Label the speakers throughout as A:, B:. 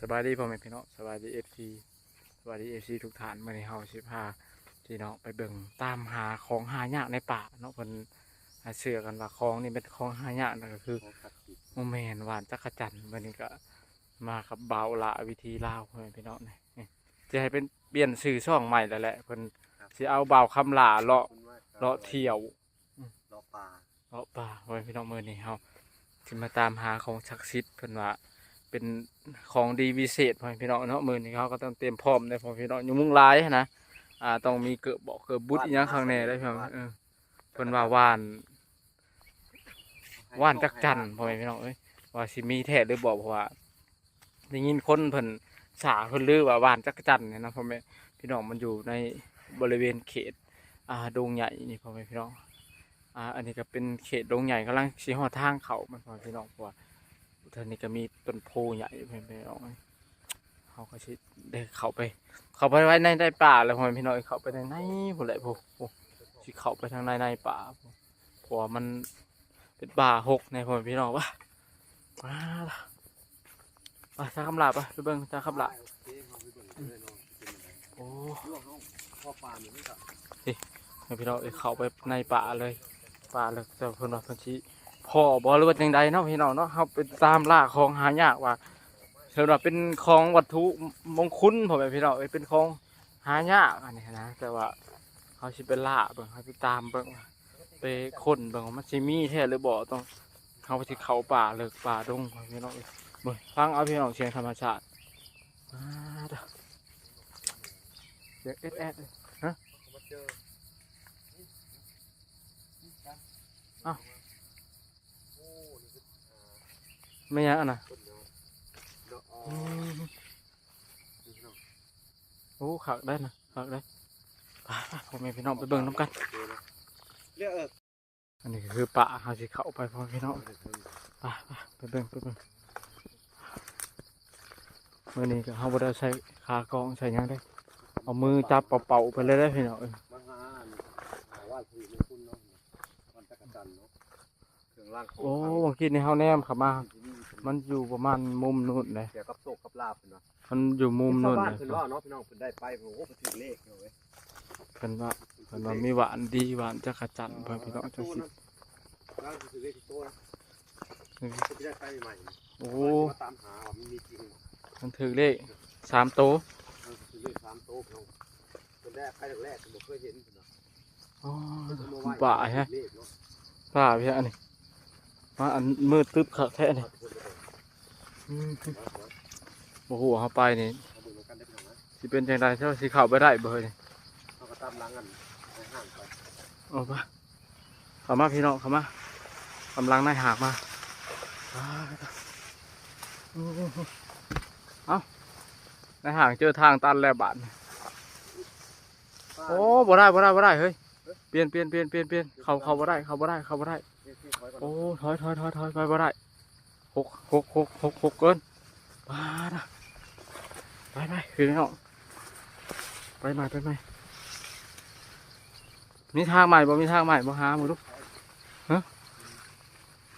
A: สบายดีพ่อแม่พี่น้องสบายดีเอฟซีสบายดีเอฟซีทุกท่านเมื่อนี้เฮาสิพาพี่น้องไปเบิ่งตามหาของหายากในป่าเนาะเพิ่นหาเชื่อกันว่าของนี่เป็นของหายากนั่นก็คือโมเมนหวานจักรจันทร์วันนี้ก็มากับเบาละวิธีลาวพ่อแม่พี่น้องนี่นี่จะให้เป็นเปลี่ยนชื่อช่องใหม่แล้วแหละเพิ่นสิเอาเบาคำลาเลาะเลาะเที่ยว
B: เลาะป่า
A: เลาะป่าพ่อแม่พี่น้องมื้อนี้เฮาสิมาตามหาของศักดิ์สิทธิ์เพิ่นว่า เป็นของดีวิเศษพ่อแม่พี่น้องเนาะมือนี้เขาก็ต้องเตรียมพร้อมในพ่อมพี่น้องอยู่มุ่งลายนะอ่าต้องมีเกิดบอเกิดบุตรอหยังข้างในได้พี่น้องเออเพิ่นว่าว่านว่านจักจันพ่อแม่พี่น้องเอ้ยว่าสิมีแท้หรือบอกเพราะว่าได้ยินคนเพิ่นสาเพิ่นลือว่าว่านจักจันเนี่ยนะพ่อแม่พี่น้องมันอยู่ในบริเวณเขตอ่าดงใหญ่นี่พ่อแม่พี่น้องอ่าอันนี้ก็เป็นเขตดงใหญ่กำลังชี้หอดทางเขามันพ่อแม่พี่น้องเพราะว่า ท่านนี้ก็มีต้นโพใหญ่เพื่อนไปเอาไว้เขาก็ชิดเด็กเขาไป เขาไปไว้ในในป่าเลยพ่อแม่พี่น้องเขาไปในในพวกแหละพวกพวกที่เขาไปทางในในป่าพวกเพราะว่ามันเป็นป่าหกในพ่อแม่พี่น้องวะมาละไปจ้าคำลาไปไปเบิ่งจ้าคำลาโอ้
B: พ่อป่าเนี่ยไม่กับ
A: แม่พี่น้องเอ้ยเขาไปในป่าเลยป่าเลยแต่เพิ่นว่าพิ่นชี พ่อบอหรือว่าจังใดเนาะพี่น้องเนาะเขาไปตามล่าของหายากว่าสำหรับเป็นของวัตถุมงคลผมเป็นพี่น้องเอ้ยเป็นของหายากอันนี้นะแต่ว่าเขาชิเป็นล่าเบิ่งเขาไปตามเบิ่งว่าไปค้นเบิ่งว่ามันสิมีแท้หรือบ่ต้องเขาไปที่เขาป่าเลิกป่าดงพี่น้องเอ้ยเบิ่งฟังเอาพี่น้องเสียงธรรมชาติมาเด้อเสียงเอ็ดแอดเลยฮะ
B: อ
A: อ้าว
B: โอ้นี่คือ
A: ไม่ยังอันน่ะ
B: ต้นเนาะเนาะอ๋อ
A: อืม
B: นี่เนาะ
A: โอ้ขักได้นะขักได้ไปไปพ่อแม่พี่น้องไปเบิ่งน้ำกัน
B: เจอแล้วเรียกเออ
A: อันนี้ก็คือป่าเขาสิเข้าไปพ่อแม่พี่น้องไปไปไปเบิ่งไปเบิ่งมื่อนี้ก็เขาบ่ได้ใช้ขากองใช้หยังได้เอามือจับเป่าๆไปเลยได้อพี่น้อง เค
B: รื่องร่างของ
A: โอ้เมื่อกี้นี่เฮาแนมเข้ามา
B: ที่นี่เป็น
A: มันอยู่ประมาณมุมนู่นเลย
B: เกี่ยวกับโศกกับลาบเนาะ
A: มันอยู่มุม
B: ชาว
A: นู่น
B: บ้าน
A: เลย
B: เพิ่นว่าเนาะพี่น้องเพิ่นได้ไปโอ้โหเพิ่นถือเลขเนาะเว้ย
A: เพิ่นว่าเพิ่นว่ามีหวานดีหวานจักรจันทร์เพิ่นพี่น้องจังสิ
B: ร่างถือเลขที่โตนะ
A: เออ
B: เพิ่นจะได้ไปใหม่
A: โอ้
B: มาตามหาว่ามันมีจริง
A: มันถือเลขสามโตว
B: เออถือเลขสามโตพี่น้องคนแรกไปแรกๆผมบ่เคยเห็นเพิ่นเนาะ
A: อ๋อ
B: เพิ่นเอามาไหว้
A: ป่าฮะ
B: เลขเนาะ
A: ป่าพี่อันนี้ มาอันมืดตึ๊บคักแท้นี่
B: เอาทุกคนไป
A: อืม
B: เบิ่งเอาเอา
A: โอ้โหเฮาไปนี่
B: เอาเบิ่งกันได้พี่น้องนะ
A: สิเป็นจังไดเจ้าสิเข้าไปได้บ่เฮ้ย
B: เอาก็ตามหลังกันในห้างไป
A: เอาไปเข้ามาพี่น้องขามา กำลังนายหากมา เอานายหากเจอทางตันแล้วบาดโอ้บ่ได้บ่ได้บ่ได้เฮ้ย เปลี่ยนเปลี่ยนเปลี่ยนเปลี่ยนเปลี่ยนเขาเขาบ่ได้เขาบ่ได้เขาบ่ได้
B: นี่ที่ถอยก่อน
A: โอ้ถอยถอยถอยถอยไปบ่ได้หกหกหกหกหกเกินบาดอะไปไปพี่น้องไปใหม่ไปใหม่มีทางใหม่บ่มีทางใหม่บ่หาหมดลูก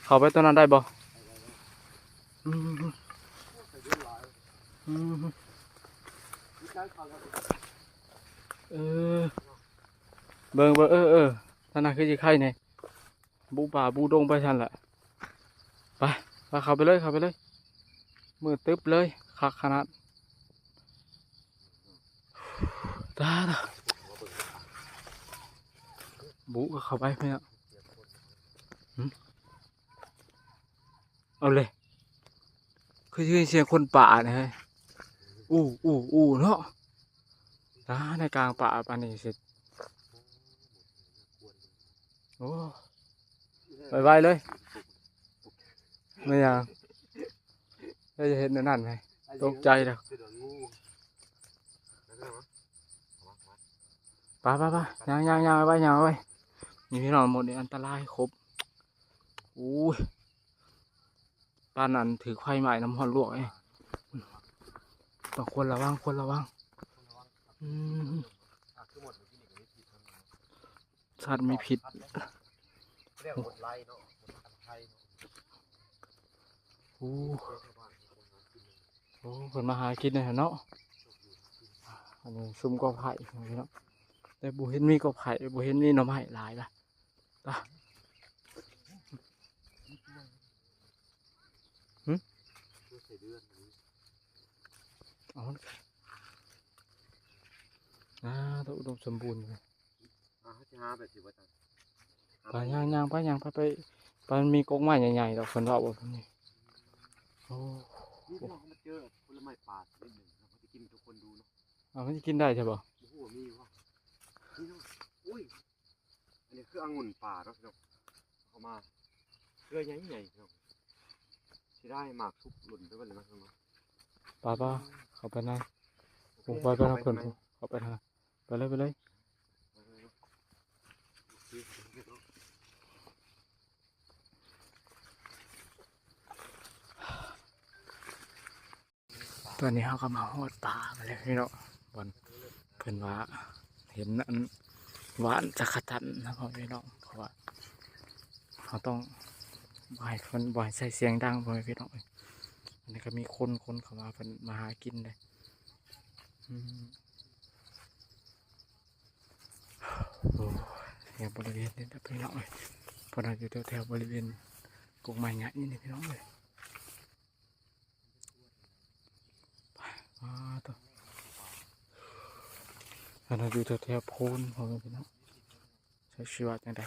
A: เข้าไปตัวนั้นได้บ่
B: เอ
A: อเบิ่งเบิ่งเออเออท่านน่ะคือสิไข่เนี่ย บูป่าบูดงไปทันแหละไปไปเข้าไปเลยเข้าไปเลย มือตึ๊บเลยคักขนาดตาดาบูก็เข้าไปไหมอะหึเอาเลย คือชื่อเสียงคนป่านี่ยเฮ้ยอู้อู้อู้เนาะตาในกลางป่าปานนี้เสร็จโอ้ ไปไวๆเลย ไม่ยังได้จะเห็นนนั่นไหมตกใจแล้ว
B: เสืองูนั่นนะวะ
A: ไปไปไปย่างย่างย่างไปย่างไปมีพี่น้องหมดนี่อันตรายครบอู้ยป้านนั้นถือไข่ใหม่น้ำหอนลวกไอ้ต้องควรระวังควรระวังอืม
B: อะคือหมดเมื่อกี้นี่ก็มีผิดทั้งนั้น
A: สัตว์มีพิษ
B: เรียกหมดไล่เนาะหมดอันไทยเนาะ
A: อู้
B: เรียกชาวบ้านคนหากินเนาะ
A: โอ้คนมาหากินเลยเนาะอันนี้ซุ่มกอไผ่พี่น้องแต่บุเห็นมีกอไผ่บุเห็นมีหน่อไม้หลายละตา
B: ใส่เดือนนี้
A: เอาอ่าตัวอุดมสมบูรณ์เลย
B: อ่าเขาจะหาแบบสิว่าจัง
A: ไปย่างย่างไปย่างไปไปไปมันมีกกไม้ใหญ่ๆดอกคนว่าบ่นี่โอ้
B: นี่พี่น้องเขามาเจอผลไม้ป่านิดหนึ่งเราจะกินทุกคนดูเนาะ
A: เอามันจะกินได้ใช่ป่ะ
B: โอ้โหมีวะนี่เนาะอุ้ยอันนี้คือองุ่นป่าเนาะพี่น้องเอามาเรือใหญ่ใหญ่พี่น้องสิได้หมากสุกหล่นไปบ้างเลยมั้งพี่น้อง
A: ป้าป้าเข้าไปในโอ้ไปไปทางคนผู้เข้าไปทางไปเลยไปเลย ตอนนี้เขาก็มาหอดป่าไปเลยพี่น้องบนเพิ่นว่าเห็นอันหวานจักรจันทร์นะพ่อพี่น้องเพราะว่าเขาต้องบ่ให้คนบ่ให้ใส่เสียงดังพ่อพี่น้องอันนี้ก็มีคนคนเข้ามาเพิ่นมาหากินเลยอืมโอ้ยบริเวณนี้นะพี่น้องเลยเพราะเราอยู่แถวๆบริเวณกงไม้ใหญ่นี่พี่น้องเลยไปมาต่อ อันเราอยู่แถวๆโพนพอแม่พี่น้องใช้ชีวิตยังไง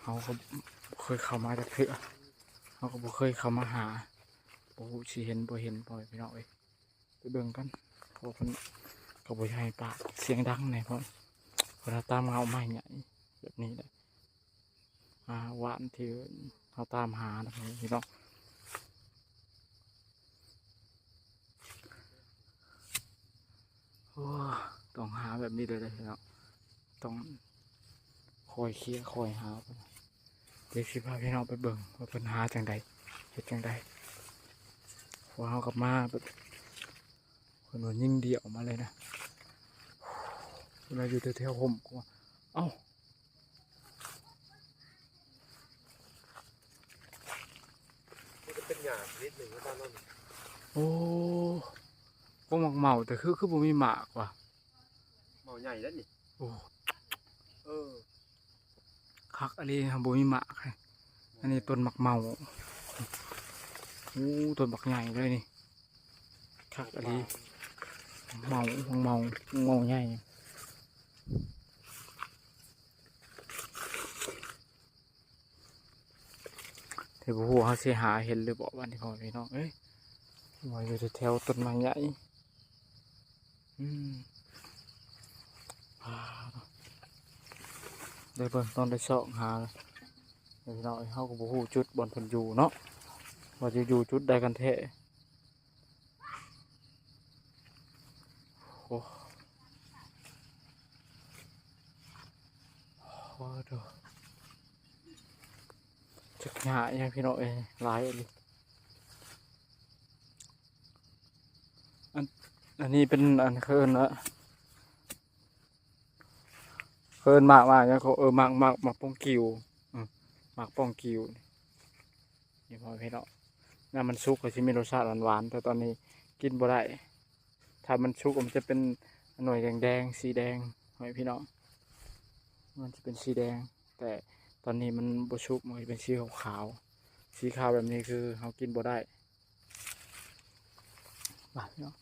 A: เขาก็เคยเข้ามาจากเถื่อเขาก็บ่เคยเข้ามาหาบ่สิเห็นบ่เห็นพ่พี่น้องเอ้ยไปเบิ่งกันเพราะว่าเพิ่นก็บ่อยากให้ปากเสียงดังแน่พ่อเวลาตามเงาไม้ใหญ่แบบนี้แหละอ่าหวานที่เขาตามหานะพี่น้องโอ้ ต้องหาแบบนี้เลยเลยพี่น้องต้องคอยเคลียร์คอยหาเพิ่นเดี๋ยวสิพาพี่น้องไปเบิ่งว่าเพิ่นหาจังใดเฮ็ดจังใดเพราะว่าเขากลับมาแบบเพิ่นว่ายิ่งเดี่ยวมาเลยนะเวลาอยู่แถวๆห่มก็ว่าเอ้า
B: มันจะเป็นหยาดนิดหนึ่งนะบ้านนั่น
A: โอ้ก็หมักเมาแต่คือคือบ่มีหมากว่ะ
B: เมาใหญ่แล้วนี่
A: โอ้
B: เออ
A: คักอันนี้ครับบ่มีหมากเลยอันนี้ต้นหมักเมาโอ้ต้นบักใหญ่เลยนี่คักอันนี้เมาเมาเมาใหญ่แต่บ่ฮู้เขาสิหาเห็นหรือบ่วันที่พ่อพี่น้องเอ้ยว่าอยู่แถวๆต้นไม้ใหญ่อืมอ่า ได้เบิ่งตอนได้เสาะหาเดี๋ยวพี่องเฮาก็บ่ฮู้จุดบอนพิ่นอยู่เนาะว่าจะอยู่จุดใดกันแท้โอ้โหด้อจักหาอีหยังพี่น้องเอ้ยหลายอันอันอันนี้เป็นอันเคินละ เพิ่นมากมากเนี่ยเขาเออมากมากมากป้องกิวมากป้องกิวนี่นี่พอพี่เนาะน้ำมันสุกก็สิมีรสชาติหวานๆแต่ตอนนี้กินบ่ได้ถ้ามันสุกมันจะเป็นหน่วยแดงๆสีแดงหอยพี่เนาะมันจะเป็นสีแดง แต่ตอนนี้มันบ่สุกมันจะเป็นสีขาวๆสีขาวแบบนี้คือเรากินบ่ได้บาดเนาะ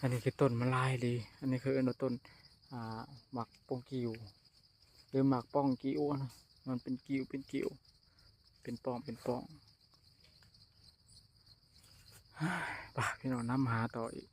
A: อันนี้คือต้นมันลายดี อันนี้คือเอ็นต้นหมักปงกิว หรือหมากป้องกิ้วนะมันเป็นกิ้วเป็นกิ้วเป็นป้องเป็นป้องไป่ะพี่น้องน้ำหาต่ออีก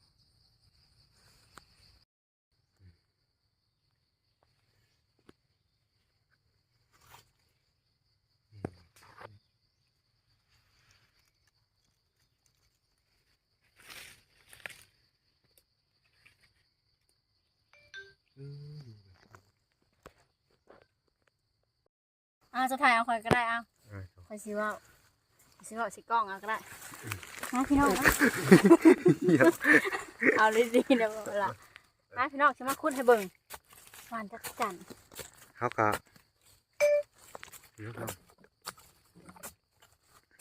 C: อ่าจะถ่ายเอาคอยก็ได้เอาคอยสิเว่าสิเว่าสิกล้องเอาก็ได้นะพี่น้องนะเอาเลยดีๆเดี๋ยวเวลานะพี่น้องจะมาคุดให้เบิ่งหวานจักรจันทร์
B: เขากะนะครับ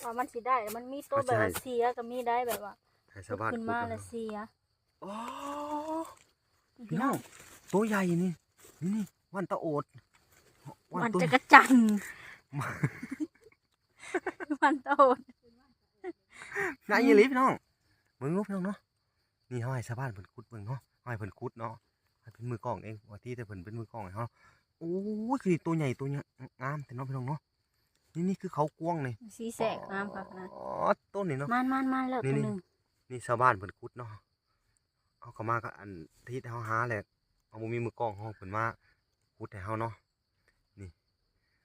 C: ว่ามันสิได้ มันมีตัวแบบว่าเสียก็มีได้แบบว่า
B: ให้ให้ชาวบ้าน
C: ขึ้น
B: ขุด
C: มา
B: เนาะ
C: แล้วเสีย
B: อ๋อ
C: พี่
B: พี่
C: น้
B: น้
C: อ
B: องงตัวใหญ่นี่นี่นี่วันตะโอด
C: วัน
B: ตัว
C: จักรจันทร์วันโตด
B: นายยี่หลีพี่น้องเบิ่งรูปพี่น้องเนาะนี่เฮาให้ชาวบ้านเพิ่นขุดเบิ่งเนาะเฮาให้เพิ่นขุดเนาะให้เป็นมือกล้องเองว่าที่แต่เพิ่นเป็นมือกล้องให้เฮาโอ้ยคือตัวใหญ่ตัวเนี้ยงามแต่เนาะพี่น้องเนาะนี่นี่คือเขากวางนี่
C: สีแสกงามค่ะนะ
B: อ๋อต้นนี่เนาะ
C: มันมันมันแล้ว
B: นี่
C: ตัว
B: นี่
C: หนึ่ง
B: นี่ชาวบ้านเพิ่นขุดเนาะเอาเข้ามาก็อันที่เฮาหาแหละเอาบ่มีมือกล้องเฮาเพิ่นมาขุดให้เฮาเนาะ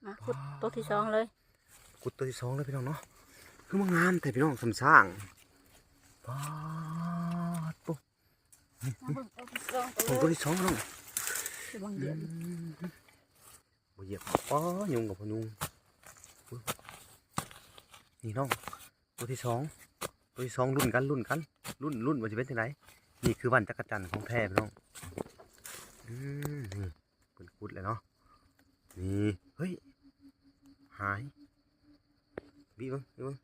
C: มาขุดตัวที่สองเลย
B: ขุดตัวที่สองเลยพี่น้องเนาะคือมันงามแต่พี่น้องสำสร้างป้าดปุ๊บ
C: มาเบิ่งตัวที่สอง
B: โอ้ตัวที่สองพี่น้อง
C: ระวังเหยียบ
B: บ่เหยียบป้ายุงกับพยุงอุ๊ยนี่น้องตัวที่สองตัวที่สองรุ่นกันรุ่นกันรุ่นรุ่นว่าจะเป็นยังไงนี่คือวันจักรจันทร์ของแท้พี่น้องอืมนี่เปิดขุดเลยเนาะนี่เฮ้ย หายบีบเบิ้งบีบเบิ้ง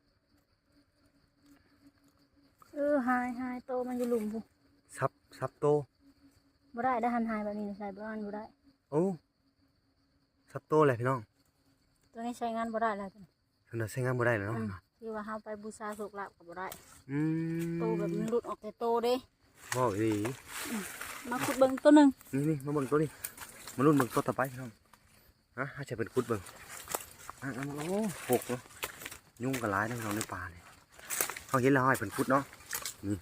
C: เออหายหายโตมันอยู่หลุมพุ
B: ซับซับโต
C: บ่ได้ได้หันหายแบบนี้ใส่บ้านบ่ได้
B: โอ้ซับโตเลยพี่น้อง
C: ตัวนี้ใช้งานบ่ได้แล้วตัวนี้
B: ถึงจะใช้งานบ่ได้แล้วเนาะ
C: อืมที่ว่าเฮาไปบูชาโศกลาบก็บ่ได้
B: อืม
C: โตแบบมันหลุดออกแต่โตเด้
B: บอกดี
C: มาขุดเบิ่งตัวหนึง
B: นี่นี่มาเบิ่งตัวนี้มาลุ้นเบิ่งตัวต่อไปพี่น้องฮะให้ใช้เป็นคุดเบิ่ง อะอะโอ้หกเนาะยุ่งกับหลายนะพี่น้องในป่าเนี่ยเขาเห็นแล้วให้เป็นคุดเนาะนี่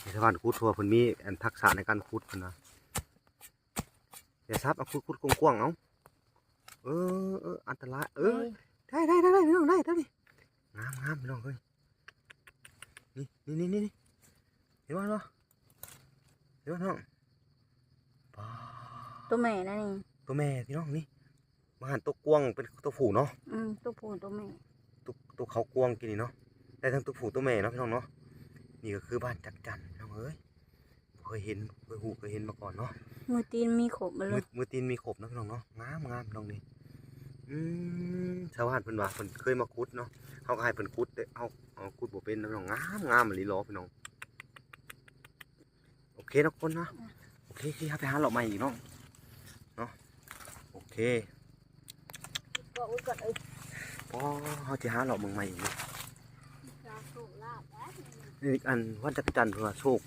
B: ในสถานคุดทัวเพิ่นมีอันทักษะในการคุดเพิ่นนะเดี๋ยวซับเอาคุดคุดกว้างๆเอาเออเอออันตรายเออได้ได้ได้ได้พี่น้องได้ได้ดิงามงามพี่น้องเฮ้ยนี่นี่นี่นี่นี่เห็นว่าเนาะเห็นว่าน้องป้า
C: ตัวแม่นะนี่
B: ตัวแม่พี่น้องนี่ มาหันตัวกวางเป็นตัวผู้เนาะ
C: อืมตัวผู้ตัวแม่
B: ตัวตัวเขากวางกินนี่เนาะได้ทั้งตัวผู้ตัวแม่เนาะพี่น้องเนาะนี่ก็คือบ้านจักจันพี่น้องเอ้ยบ่เคยเห็นเคยหูเคยเห็นมาก่อนเนาะ
C: มือตีนมีขบมาเล
B: มือยมือตีนมีขบเนาะพี่น้องเนาะงามงามพี่น้องนี่อืมชาวบ้านเพิ่นว่าเพิ่นเคยมาขุดเนาะเฮาก็ให้เพิ่นขุดเด้อเอาเอาขุดบ่เป็นเนาะพี่น้องงามงามอีหลีหรอพี่น้องโอเคเนาะคนนะโอเคที่ไปหาเหล่าใหม่อีกเนาะเนาะโอเค
C: ก็อุ้ยก่อนเอ้ย
B: พอเฮาสิหาเหล่าเมืองใหม่อีกเนาะ
C: จาโศกลาบนะ
B: นี่อีกอันวันจักรจันทร์เพิ่นว่าโชค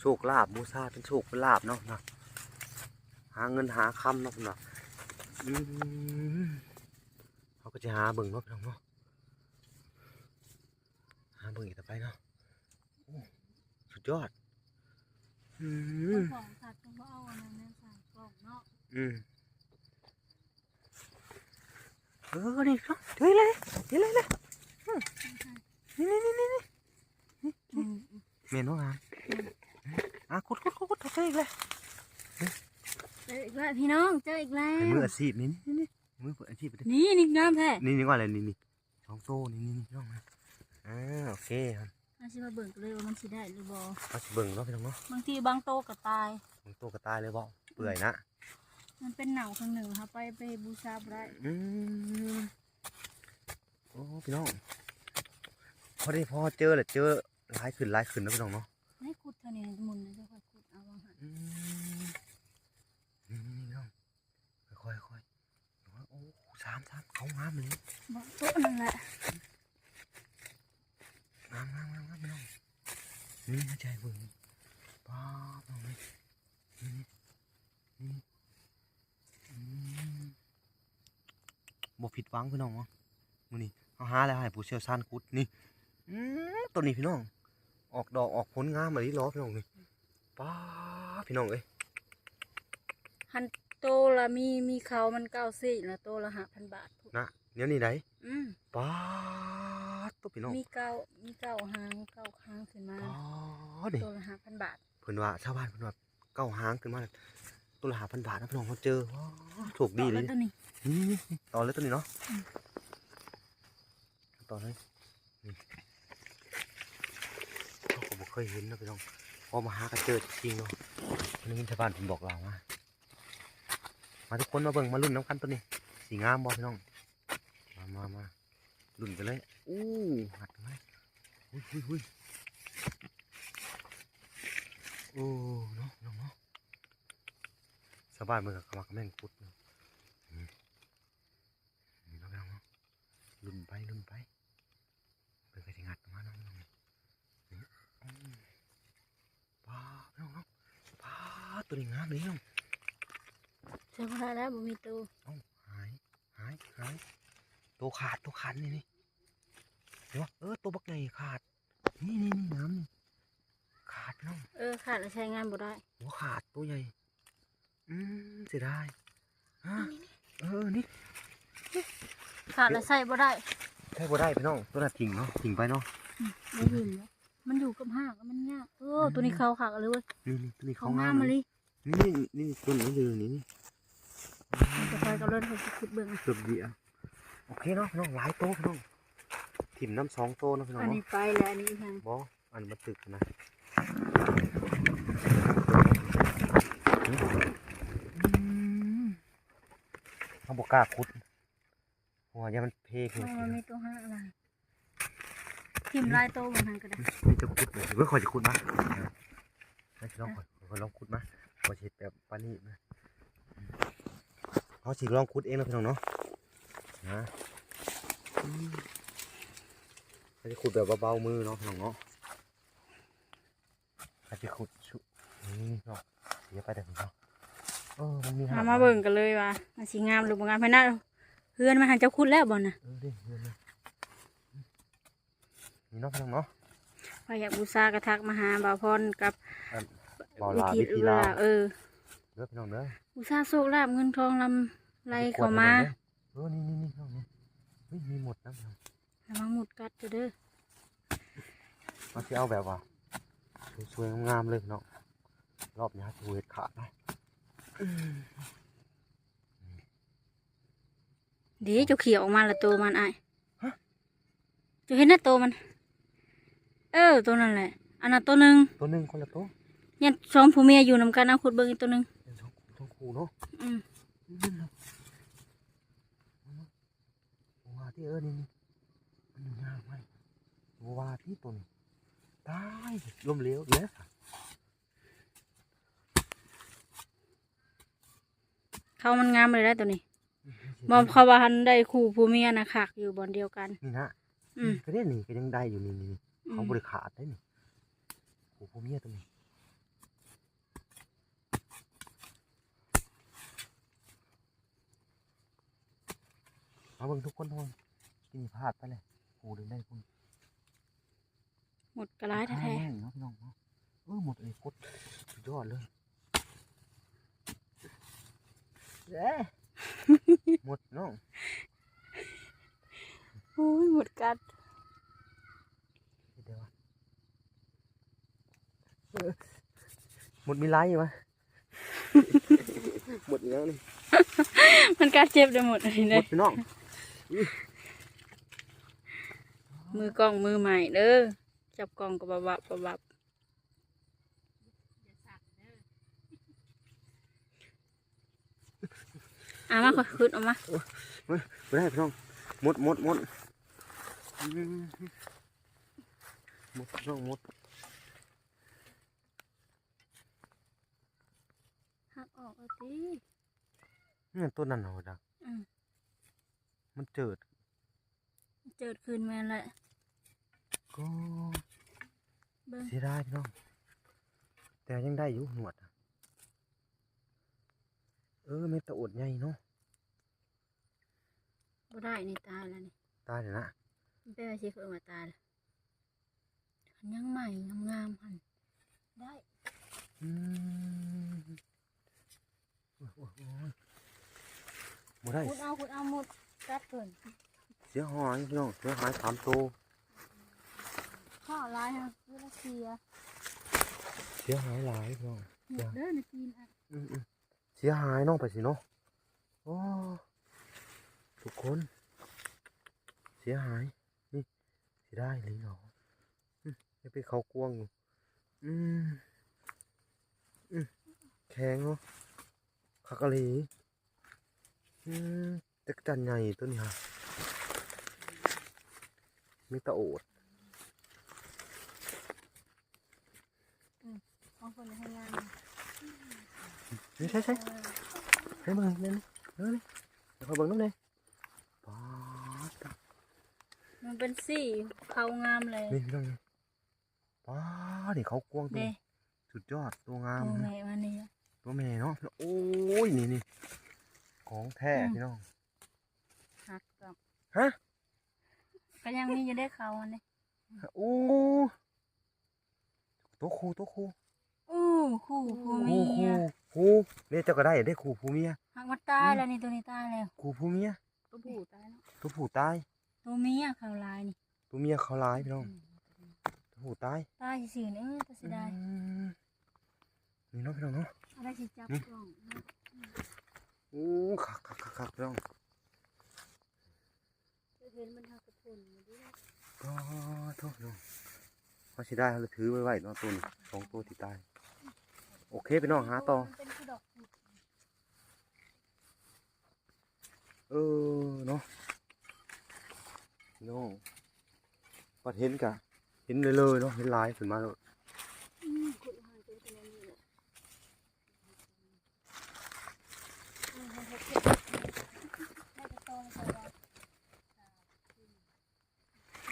B: โชคลาบมูซาเป็นโชคเป็นลาบเนาะนะหาเงินหาคำเนาะเพิ่นว่าอืมเขาก็จะหาเบิ่งเนาะพี่น้องเนาะหาเบิ่งอีกต่อไปเนาะโอ้สุดยอดอืม
C: ของสัตว์ก็บ่เอาอันนั้นใส่กล่องเนาะ
B: อืม เออนี่เนาะเฮ้ยเลยเฮ้ยเลยเลยอืมนี่นี่นี่นี่นี่
C: อืม
B: เมนว่างามอะกดกดกดกดเจออีกแล้ว
C: เจออีกแล้วพี่น้องเจออีกแล้
B: เป็น
C: ว
B: มืออาชีพนี่นี่นี่มืออาชีพไปดิ
C: นี่นี่งามแท้
B: นี่นี่ว่าอะไรนี่นี่สองโซ่นี่นี่นี่น้องนะอ่าโอเคครับ
C: อาสิมาเบิ่งกันเลยว่ามันสิได้หรือบ่
B: เอาสิเบิ่งเนาะพี่น้องเนาะ
C: บางทีบางโตก็ตาย
B: มึงตัวกระต่ายเลยบ่เปื่อยนะ
C: มันเป็นหนังข้างหนึ่งครับไปไปบูชาบ่ได้
B: อืมโอ้พี่น้องพอได้พอเจอแหละเจอหลายขึ้นหลายขึ้นนะพี่น้องเนาะ
C: ให้ขุดเท่านี้หมุนนะเจ้าค่อยขุดเอาวางหัน
B: อืมนี่นี่พี่น้องค่อยๆค่อยๆโอ้สามสามเขางามเลย
C: บ่โต๊ะนั่นแหละ
B: งามงามงามงามพี่น้องนี่น่าใจเบิ่งป้าบน้องเลยนี่นี่นี่อืม บ่ผิดหวังพี่น้องเนาะมื้อนี้เอาหาแล้วให้ผู้เชี่ยวชาญขุดนี่อืมตัวนี้พี่น้อง ออกดอกออกผลงามมาลีล้อพี่น้องนี่ป้าพี่น้องเอ้ย
C: หันโตละมีมีเขามันเก้าสี่แล้วโตละห้าพันบาทพุ่น
B: นะเดี๋ยวนี้ไหน
C: อืม
B: ป้าตัวพี่น้อง
C: มีเก้ามีเก้าหางเก้าหางขึ้นมา
B: ป้านี่
C: โตละห้าพันบาท
B: เพิ่นว่าชาวบ้านเพิ่นว่าเก้าหางขึ้นมาแล้ว ตัวละห้าพันบาทนะพี่น้องเขาเจอว้าวโชคดีเล
C: แล้
B: ยว
C: ตัวนี้
B: นี่นี่นี่ต่อเลยตัวนี้เนาะ
C: อืม
B: ต่อเลยนี่เขาก็บ่เคยเห็นนะพี่น้องพอมาหาก็เจอจริงๆเนาะนี่ชาวบ้านเพิ่นบอกเราว่ามาทุกคนมาเบิ่งมาลุ้นน้ำกันตัวนี้ สีงามบ่พี่น้อง มามามาลุ้นกันเลย อู้หัดกันไหมอุ้ยอุ้ยอุ้ยโอ้เนาะเนาะเนาะ สบายมือกับขมักแม่งพุดเนาะอืมนี่เนาะพี่น้องเนาะลุ่นไปลุ่นไปเป็นกระสิงัดออกมาเนาะพี่น้องนี่อืมป้าพี่น้องเนาะป้าตัวนี้งามเลยพี่น้อง
C: ใช่พอได้แล้วบ่มีตู้
B: เอ้าหายหายหายตัวขาดตัวขาดนี่นี่เดี๋ยวเออตัวบักใหญ่ขาด นี่นี่นี่น้ำนี่ขาดพี่น้อง
C: เออขาดแล้วใช้งานบ่ได้
B: หัวขาดตัวใหญ่ อืมเสียดายฮะเออนี่
C: ขาดแล้วใช้บ่ได้
B: ใช่บ่ได้พี่น้องตัวน่ะทิ้งเนาะทิ้งไปเนาะ
C: ได้ยินแล้วมันอยู่กับห้างมันยากเออตัวนี้เขาขาดเลยเว้ย
B: นี่นี่ตัวนี้
C: เขา
B: เขา
C: งางา
B: มม
C: มา
B: เล
C: เลยย
B: นี่นี่นี่ตัวนี้เลยนี่นี่
C: มันจะไปกับเลื่อนเขาจะขุดเบิ่ง
B: เกือบดีอะโอเคเนาะพี่น้องหลายโตพี่น้องถิ่มน้ำสองโตเนาะพี่น้อง
C: อัน
B: เนาะ
C: นี้ไปแล้วอันนี้อีกทาง
B: บออันมาตึกนะ เขาบอกกล้าคุดหัวอยามันเพขึ้น
C: ไม่มันมีตัวห้างอะไรทิมลายโตบนทางก็ได้
B: นี่จะคุดเลยเพื่อคอยจะคุดมาไม่ใช่ลองคอยคอยลองคุดมาคอยเช็ดแบบปานี่มาเขาสิลองคุดเองนะพี่น้องเนาะนะอืมเขาจะขุดแบบเบาๆมือเนาะพี่น้องเนาะเขาจะขุดชุนี่เนาะเดี๋ยวไปแต่พี่น้อง เออมันมีห
C: เอามาเบิ่งกันเลยว่ามันสิงามหรือบ่งามเพราะน่าเพื่อนมาหันเจ้าขุดแล้วบ่น่ะ
B: เออดิเงินนะมีเนาะพี่น้องเนาะ
C: พอยากบูชากระทักมาหาบ่าวพรกับ
B: อันบ่าวลาวิธี
C: เว
B: ลา
C: ลา เออ
B: เด้อพี่น้องเด้อ
C: บูชาโชคลาภเงินทองลำไรเข้ามา
B: เออนี่นี่นี่น้องนี่เฮ้ยมีหมดนะพี่น้อง
C: ระวังหมุดกัดเด้อ
B: มาสิเอาแบบว่าสวยๆงามๆเลยพี่น้องรอบนี้จะเวทขาดนะ
C: เดี๋ยวเจ้าเขียวออกมาละตัวมันอ้ายเจะเห็นหน้าตัวมัน เออตัวนั่นแหละ อันนั้นตัวหนึ่ง
B: ตัวหนึ่งคนละตัว
C: เนี่ยสองผัวเมียอยู่นำกันเอาขุดเบิ่งอีกตัวหนึ่ง
B: เป็นสองตัวคู่เนาะ
C: อืม
B: นี่เนาะว่าที่เออนี่นี่มันอยู่ยากไหมว่าที่ตัวนี้ตายล้มเหลวเด้อ
C: เขามันงามเลยได้ตัวนี้มอมเขาว่าหันได้คู่ผัวเมียนะคักอยู่บอนเดียวกัน
B: นี่นะ
C: อืม
B: ก็ได้นี่ก็ยังได้อยู่นี่นี่นี่
C: อื
B: เขา
C: ม
B: บริขาดได้นี่โอ้โหเมียตัวนี้เอาเบิ่งทุกคนทุกคนกินพลาดไปเลยโอ้ดึงได้คุณ
C: หมดกระไรแท้
B: แห้งเนาะพี่น้องเนาะเออหมดเลยกดสุดยอดเลย เอ้ยหมดน้อง
C: ๆโอ้ยหมดกัด
B: เดี๋ยววะเออหมดมีไลฟ์วะ หมดอีกแล้วนี่
C: มันกัดเจ็บได้หมดเลย
B: หม
C: เนี่ย
B: ดพี่น้อง
C: มือกล้องมือใหม่เด้อจับกล้องก็บบับบับบับ อะมาขอขึ้นออกมา
B: ไม่ได้พี่น้องหมดหมดหมดมหมดพี่น้องหมด
C: หักออกเอาตี
B: นี่ต้นนั่นเหรอดัก
C: อืม
B: มันเจิด
C: เจิดคืนมาแหละ
B: ก็
C: เสี
B: ยดายพี่น้อง แต่ยังได้อยู่หนวดอะ เออไม่ตะอดใหญ่เนาะ
C: บ่ได้นี่ตายแล้วนี่
B: ตายเลยนะ
C: มันเป็นอาชีพเพิ่งมาตายแล้วมันยังใหม่งามๆพันได้
B: อืมโอ้ยโอ้ยโอ้ยบ่ได้
C: ขุดเอาขุดเอาหมดกัดเกิน
B: เสียหายพี่น้องเสียหายสามตัว
C: ข้าวลายฮะเวลาเคลียร์
B: เสียหายหลายพี่น้อง
C: หมดเด้อนะกินอะ
B: อืมอืมเสียหายน้องไปสิเนาะโอ้ทุกคน เสียหาย นี่สียได้เลยเหรอจะไปเขากวงอยู่อืมอืมแข็งเนาะคักะลีอืมจักรจันใหญ่ตัวนี้ฮะมีตะโอด
C: ของคนให้งาน
B: นี่ใช่ใช่ให้มึงนี่นี่เออนี่เดี๋ยวคอยเบิ่งน้ำเลยป๊าด
C: มันเป็นสีเขางามเลย
B: นี่พี่น้องนี่ป๊าดนี่เขากวางตัว
C: เด้
B: นี้สุดยอดตัวงาม
C: โอ้
B: นะ
C: แม่มานี่
B: ตัวแม่เนาะโอ้ยนี่นี่ของแท้
C: อืม
B: พี่น้อง
C: หักกับ
B: ฮะ
C: ก็ยังมีอยู่ได้เขาอันนี้
B: โอ้ตัวครูตัวครู
C: อู้คู่คู่
B: ครู
C: เมี
B: ครู
C: ย
B: ครูเนี่ยเจ้าก็ได้ได้ครูผู้เมีย
C: หักมาตายแล้วนี่ตัวนี้ตายแล้ว
B: ครูผู้เมีย
C: ตัวผู้ตายแล้ว
B: ตัวผู้ตาย
C: ตัวเมียเขาลายนี่
B: ตัวเมียเขาร้ายพี่น้องตัวผู้ตาย
C: ตายสิเออตัดสิได้
B: อืมนี่เนาะพี่น้องเนาะ
C: อะไรสิจับกล้อง
B: โอ้คักคักคักคักพี่น้อง
C: เห็นมันหักกระพุนอยู่ด้วย
B: ก็โทษน้องพอสิได้เราถือไว้ไว้เนาะตัวนี้สองตัวที่ตาย โอเคพี่น้องหาต่อ
C: เป็นคือดอก
B: เออเนาะพี่น้องปัดเห็นกะเห็นเลยเลยเนาะเห็นลายขึ้นมาเลย
C: อืมขุดหางเป็นตัวนี้เลยอืมมันเฮ็ดเฮ็ดให้กระโตงใส่ไว้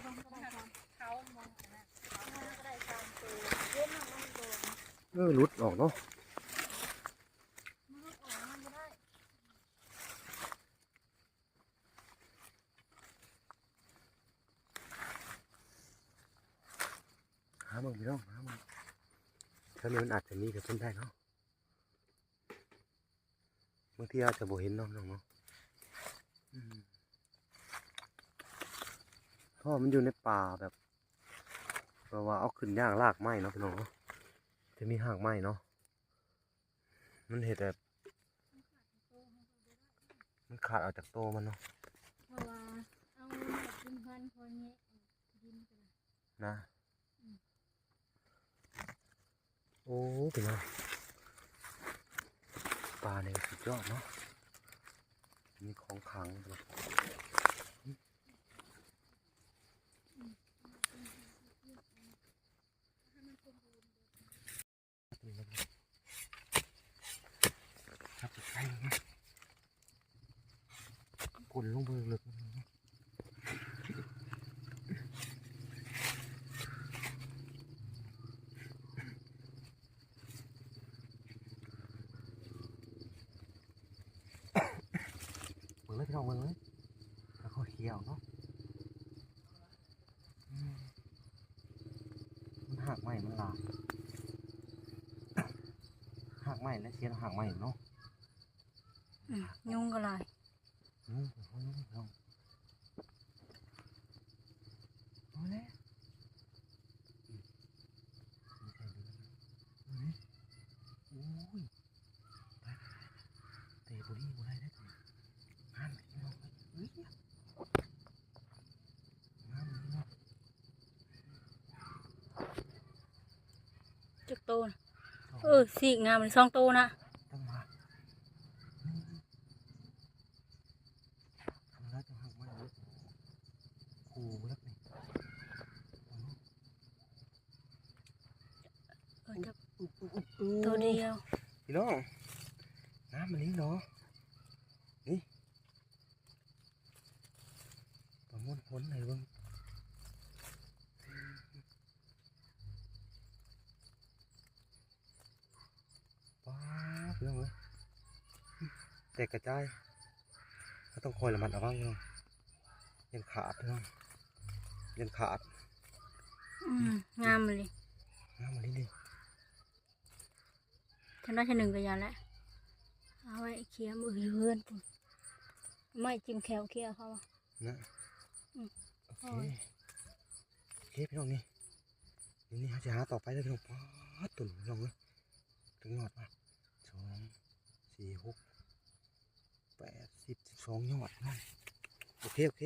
C: ต้องก็ได้ความเขามองนะเขาก็ได้ความตัวเล่นมันมันโดน
B: เออหลุดออกเนาะ
C: มันก็ออกมันไม่ได้
B: หามึงพี่น้องหามึงถ้านี้มันอาจจะมีกับเพิ่นได้เนาะบางทีอาจจะบ่เห็นเนาะพี่น้องเนาะอืมเพราะว่ามันอยู่ในป่าแบบแบบว่าเอาขึ้นยากลากไม้เนาะพี่น้องเนาะ จะมีหากไม้เนาะมันเห็ดแบบมันขาดออกจากโตมันเนาะ
C: เพราะว่าเอาแบบดินพันคนนี้ดินไปเลย
B: นะ
C: อืม
B: โอ้พี่น้องปลาเนี่ยสุดยอดเนาะมีของขลังเลย ครับใช่ไหม กดลงไปเลยเบิ่งเลยพี่น้องเบิ่งเลยแล้วเขาเขียวเนาะอืมมันหักใหม่มันลายหักใหม่แล้วเชียนหักใหม่เนาะ
C: อืมยุงก็ลาย
B: อืมเอาลูกเอาเอาแล้วอืมไม่ใช่เลยอื มโอ้ยไปๆเตะบุรีบุไรได้ตัวงานพี่น้องเฮ้ยงานพี่น้อง
C: จุกโตนะเออสี่งามเลยสองโตนะ
B: ต้องมาอืมทำแล้วจะหักไม่เลยขู่แล้วนี่
C: เออจับตัวเดียว
B: พี่น้องน้ำมันนี้เนาะนี่ประ มวลผลไหนอยเบ้างป้าบพี่น้องเอ้ยแตกกระจายก็ต้องคอยระมัดระวังพี่น้องยันขาดพี่น้องยันขาด
C: อืมงามเลย
B: น้ำมันนี้ดิ
C: ฉันได้ชั้นหนึ่งก็ยาแล้วเอาไว้เคี้ยวมือเพื่อนปุ่นไม่จิ้มแขวเคี้ยวเขาอะ
B: นะ
C: อืม
B: โอเคโอเคพี่น้องนี่นี่นี่จะหาต่อไปเลยพี่น้องป้าดตุ่นพี่น้องเลยถึงยอดมาสองสี่หกแปดสิบสองยอดพี่น้องโอเคโอเค